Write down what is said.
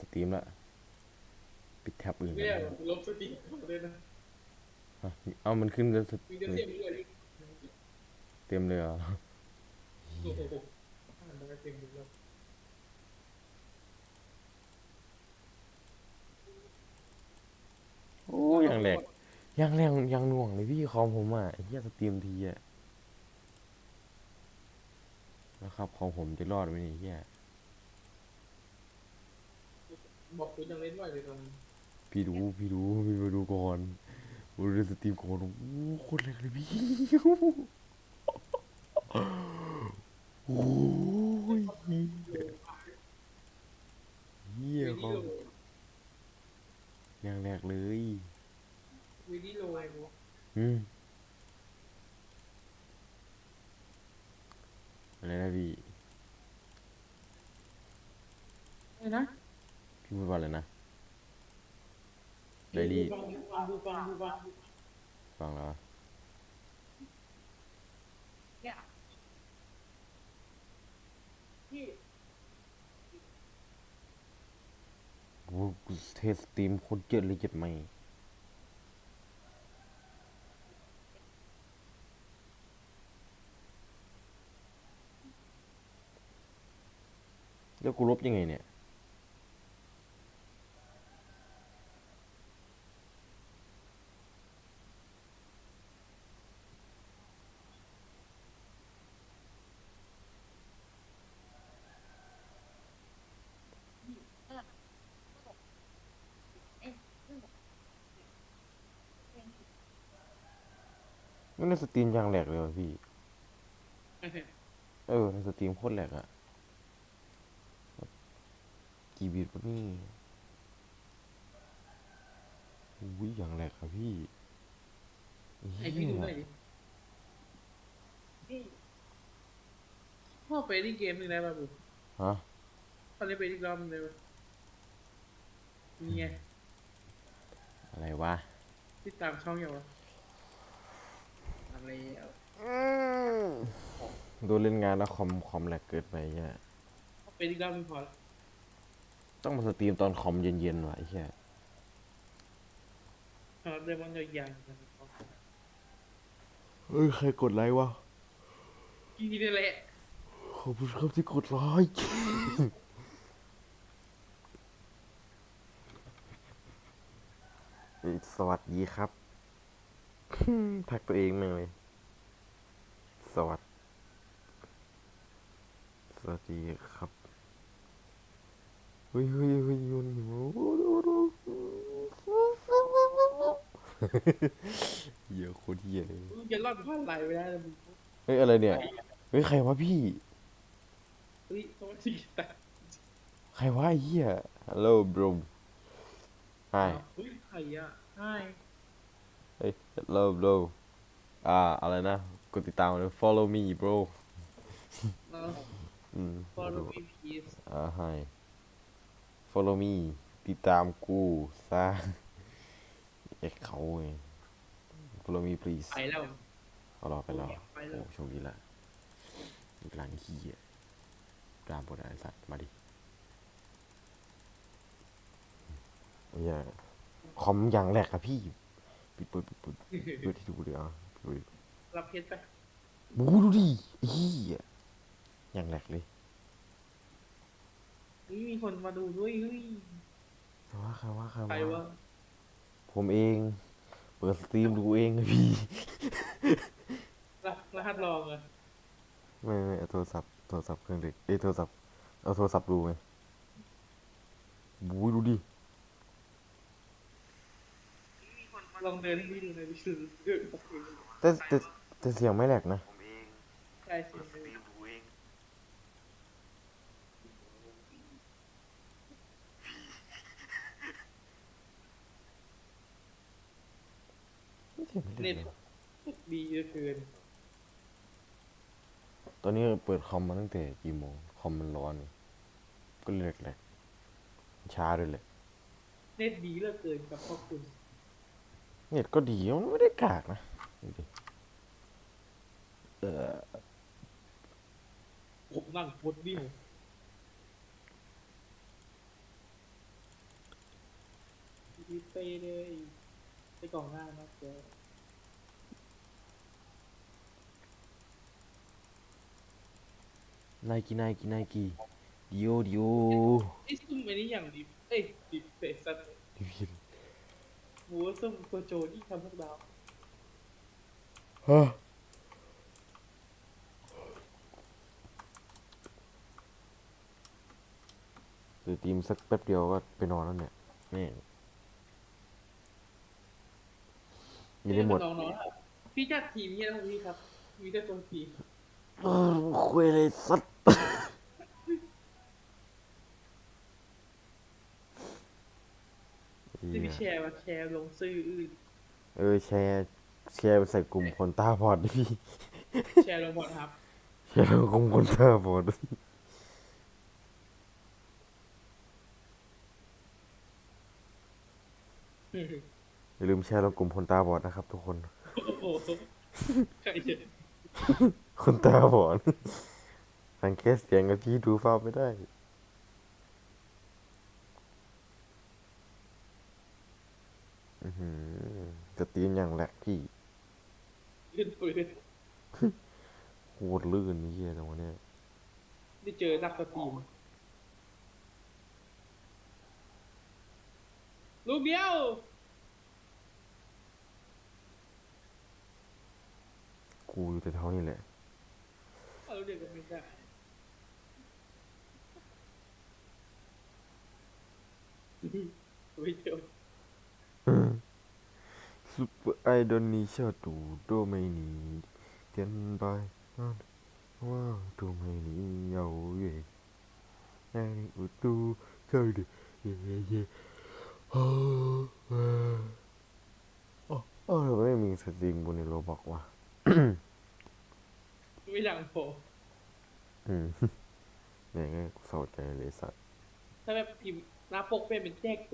สตรีมละปิดแท็บอื่นไม่ก่อนได้นะลบสติเลยนะฮะเอามันขึ้นแล้วมีแต่เสียงด้วยเต็มเลยเหรอโอ้โหอ่านมาเต็มเลยแล้วโอ้ยังแหลกยังแรงยังหน่วงเลยพี่คอมผมอะไอ้เหี้ยสตรีมทีอะนะครับคอมผมจะรอดไหมเนี่ยไอ้เหี้ย บอกคุณยังเล่นไหวเลยตอนนี้พี่ดูพี่ดูพี่มาดูก่อนมาดูสตรีมก่อนโอ้โหโคตรแรงเลยพี่โอ้ยเหี้ยคอมยังแหลกเลยวิดีโลไอ้กูอืมอะไรนะพี่ไอ้นะ พี่พูดว่าอะไรนะไดรี่ฟังฟังดูฟังดูฟังฟังแล้วเนี่ยพี่โอ้โหเทสสตรีมโคตรเยอะเลยเจ็บไหมแล้วกูลบยังไงเนี่ย ไม่ในสตรีมยังแหลกเลยว่ะพี่ เออในสตรีมโคตรแหลกอะกี่บิตวะนี่อุ้ยอย่างแหลกอะพี่ไอพี่ดูหน่อยเหี้ยดิพี่พ่อไปที่เกมหนึ่งได้ป่ะบุ๊ฮะพ่อเล่นไปอีกรอบหนึงได้ป่ะนี่ไงอะไรวะที่ตามช่องอย่างวะทำ แล้วโดนเล่นงานแล้วคอมคอมแหลกเกินไปเนี่ยไปอีกรอบหนึงพอละต้องมาสตรีมตอนคอมเย็นๆว่ะไอ้เหี้ยตอนเดินมันยาวๆกันเอ้ยใครกดไลค์วะกี่นี่แหละขอบคุณครับที่กดไลค์เอ้ยสวัสดีครับ ทักตัวเองแม่งเลย สวัสดสวัสดีครับเฮ้ยเฮ้ยเฮ้ยโยนหิวเหี้ยอะโคตรเหี้ยเลยมึงจะรอดผ่านไหลไปได้แล้วมึงเฮ้ยอะไรเนี่ย เฮ้ยใครวะพี่ เฮ้ยสวัสดีตาใครวะไอ้เหี้ย Hello bro Hi เฮ้ยใครอะใช่ เฮ้ย Hello bro อ่า อะไรนะกดติดตามเลย Follow me bro เราอืม follow me please อ่า Hi Follow me ติดตามกูซะเอ็กเขาไง Follow me please ไปแล้ว เอารอไปรอไปแล้โอ้วโชคดีละอีกหลังขี้อะตามบทไอ้สัตว์มาดิเฮียคอมอย่างแรกอะพี่ ปิดเปิดปิดเปิดเปิดที่ดูเลยอะดูดิรับเพชรไปบูดูดิเฮียอย่างแรกเลยเฮ้ยมีคนมาดูด้วยเฮ้ยใครว่าใครว่าใครใครว่าวะผมเอง เปิดสตรีมดูเองอะพี่รรหัสลองอะไม่ไม่เอาโทรศัพท์โทรศัพท์เครื่องเด็กเอ้ยโทรศัพท์เอาโทรศัพท์ดูไงบูดูดิ ลองเดินให้พี่ดูหน่อยดิคือเดินไปแต่แต่แต่เสียงไม่แหลกนะใช่สิเสียงไม่แหลเน็กตเลยดีเหลือเกินตอนนี้เปิดคอมมาตั้งแต่กี่โมงคอมมันร้อนนี่ก็เลยแหลกๆช้าด้วยแหละ เน็ตดีเหลือเกินกับพ่อคุณ เน็ตก็ดีมันไม่ได้กากนะดูดิเออผมนั่งพดวิวดีเต้เลยไปกล่องหน้านะเดี๋ยวไนกี้ไนกี้ไนกี้ดิโอดิโอไอ้ซุ่มไอ้นี่อย่างดิเอ้ยดิเตะสัตว์ หัวซุ่มโกโจที่ทำพวกเราฮะหรือตีมสักแป๊บเดียวก็ไปนอนแล้วเนี่ยแม่งยังได้หมดน้องๆอะพี่จัดทีมเฮียนะพี่ครับ มีแต่ตัวทีมเออคุยเลยสัตว์ ที่พี่ แชร์มาแชร์ลงซื้ออื่นเออแชร์แชร์ไปใส่กลุ่มคนตาบอดดิพี่แชร์ลงบอลครับ แชร์ลงกลุ่มคนตาบอดดิอย่าลืมแชร์ลงกลุ่มคนตาบอดนะครับ ทุกคน โอ้โหใครจะคนตาบอดสังเกตเสียงกับพี่ดูฟ้าพไม่ได้ อือหือ จะตีนอย่างแหลกพี่ขึ้นปืนโคตรลื่นนี่เฮียจังวะเนี่ยได้เจอนักสตรีมลูกเดียว กูอยู่แต่เท่านี้แหละเอาลูกเดียวก็ไม่ได้ไม่เจอ ซุปอร์ไอดอลนี้ชาตูโดไม่หนีเตียนไปว่าโดไม่หนีเอาเย่ไออุตูเจ้เดิเย่เย่โอ้โอ้เราไม่มีสตรีมบนในโลบอกว่าไม่ดังโผอืมเนี่ยไงเศร้าใจเลยสัตว์ถ้าแบบพิมพ์หน้าปกเป็นเป็นแจ๊ก